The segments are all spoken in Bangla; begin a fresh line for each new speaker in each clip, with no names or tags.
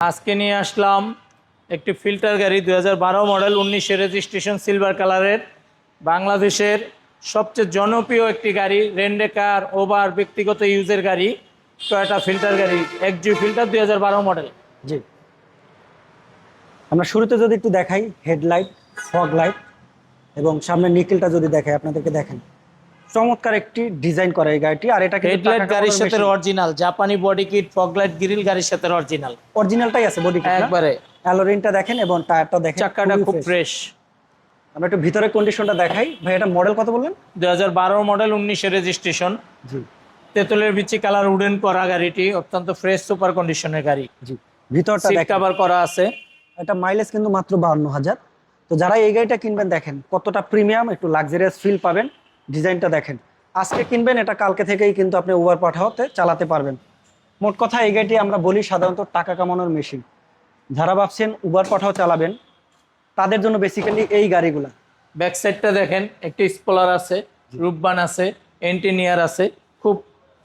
আজকে নিয়ে আসলাম একটি ফিল্টার গাড়ি দু বারো মডেল, উনিশে রেজিস্ট্রেশন সিলভার কালারের। বাংলাদেশের সবচেয়ে জনপ্রিয় একটি গাড়ি, রেন্ডেকার ওভার ব্যক্তিগত ইউজের গাড়ি টয়োটা ফিল্টার গাড়ি একজিউ ফিল্টার দু হাজার বারো মডেল।
জি। আমরা শুরুতে যদি একটু দেখাই, হেডলাইট, ফগ লাইট, এবং সামনে নিকেলটা যদি দেখাই, আপনাদেরকে দেখেন চমৎকার একটি ডিজাইন করা এই গাড়িটি আর এটা
হেডলাইট গাড়ির সাথে অরিজিনাল জাপানি বডি কিট ফগলাইট গ্রিল গাড়ির সাথে অরিজিনাল
অরিজিনালটাই আছে বডি কিট
একবারে।
অ্যালোরিনটা দেখেন এবং টায়ারটা দেখেন
চাকাটা খুব ফ্রেশ
আমরা একটু ভিতরে কন্ডিশনটা দেখাই। ভাই এটা মডেল কত বললেন?
দুই মডেল উনিশে রেজিস্ট্রেশন
জি।
তেঁতুলের বিচি কালার উডেন করা গাড়িটি অত্যন্ত ফ্রেশ সুপার কন্ডিশনের গাড়ি।
জি। ভিতরটা দেখেন।
কভার করা আছে।
এটা মাইলেজ কিন্তু মাত্র বাহান্ন হাজার। তো যারা এই গাড়িটা কিনবেন দেখেন কতটা প্রিমিয়াম একটু লাক্সারিয়াস ফিল পাবেন। ডিজাইনটা দেখেন। আজকে কিনবেন এটা কালকে থেকেই কিন্তু আপনি উবার পাঠাতে চালাতে পারবেন। মোট কথা এই গাড়িটি আমরা বলি সাধারণত টাকা কামানোর মেশিন যারা ভাবছেন উবার পাঠাও চালাবেন তাদের জন্য বেসিক্যালি এই গাড়িগুলা।
ব্যাক সাইডটা দেখেন একটি স্পলার আছে রূপবান আছে এন্টিনিয়ার আছে খুব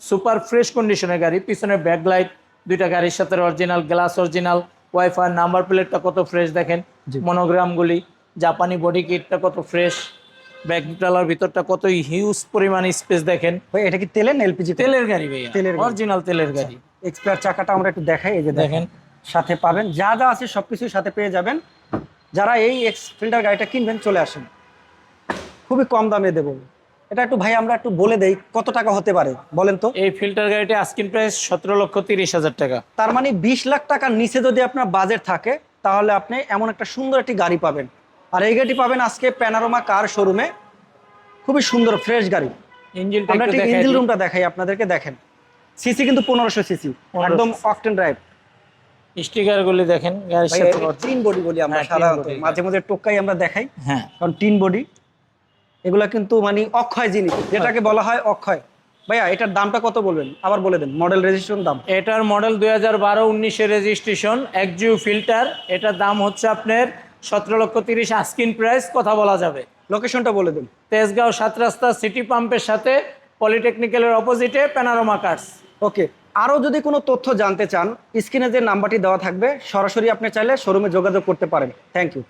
সুপার ফ্রেশ কন্ডিশনের গাড়ি। পিছনে ব্যাকলাইট দুইটা গাড়ির সাথে original glass original wifi number প্লেটটা কত ফ্রেশ দেখেন। মনোগ্রামগুলি জাপানি বডি কিটটা কত ফ্রেশ ব্যাকডালার ভিতরটা কত হিউজ পরিমাণ স্পেস দেখেন।
ভাই এটা কি তেলের এলপিজি
তেলের গাড়ি ভাইয়া
তেলের
অরিজিনাল তেলের গাড়ি।
এক্সপায়ার চাকাটা আমরা একটু দেখাই এই যে দেখেন। সাথে পাবেন যা যা আছে সবকিছুই সাথে পেয়ে যাবেন। যারা এই এক্স ফিল্টার গাড়িটা কিনবেন চলে আসেন। খুবই কম দামে দেবো। এটা একটু ভাই আমরা একটু বলে দেই কত টাকা হতে পারে বলেন তো?
এই ফিল্টার গাড়িটি আস্কিন প্রাইস সতেরো লক্ষ তিরিশ হাজার টাকা।
তার মানে বিশ লাখ টাকার নিচে যদি আপনার বাজেট থাকে তাহলে আপনি এমন একটা সুন্দর একটি গাড়ি পাবেন। আর এই গাড়িটি পাবেন আজকে প্যানারোমা কার শোরুমে খুবই সুন্দর ফ্রেশ গাড়ি।
ইঞ্জিনটা
আমরা
দেখাই
ইঞ্জিন রুমটা দেখাই আপনাদেরকে দেখেন। সিসি কিন্তু পনেরোশো সিসি
1500
একদম অকটেন ড্রাইভ
স্টিকার গুলি দেখেন
টিন বডি বলি আমরা
হ্যাঁ,
সাধারণত মাঝে মাঝে টোকাই আমরা দেখাই।
হ্যাঁ।
কারণ টিন বডি এগুলা কিন্তু মানে অক্ষয় জিনিস যেটাকে বলা হয় অক্ষয়। ভাইয়া এটার দামটা কত বলবেন? আবার বলে দেন মডেল রেজিস্ট্রেশন দাম।
এটার মডেল দুই হাজার বারো উনিশের রেজিস্ট্রেশন একজিউ ফিল্টার এটার দাম হচ্ছে আপনার সতেরো লক্ষ তিরিশ আস্কিন প্রাইস কথা বলা যাবে।
লোকেশনটা বলে দিন।
তেজগাঁও সাত রাস্তা সিটি পাম্পের সাথে পলিটেকনিক্যালের অপোজিটে প্যানারোমা কার্স
ওকে আরও যদি কোনো তথ্য জানতে চান স্ক্রিনে যে নাম্বারটি দেওয়া থাকবে সরাসরি আপনি চাইলে শোরুমে যোগাযোগ করতে পারেন। Thank you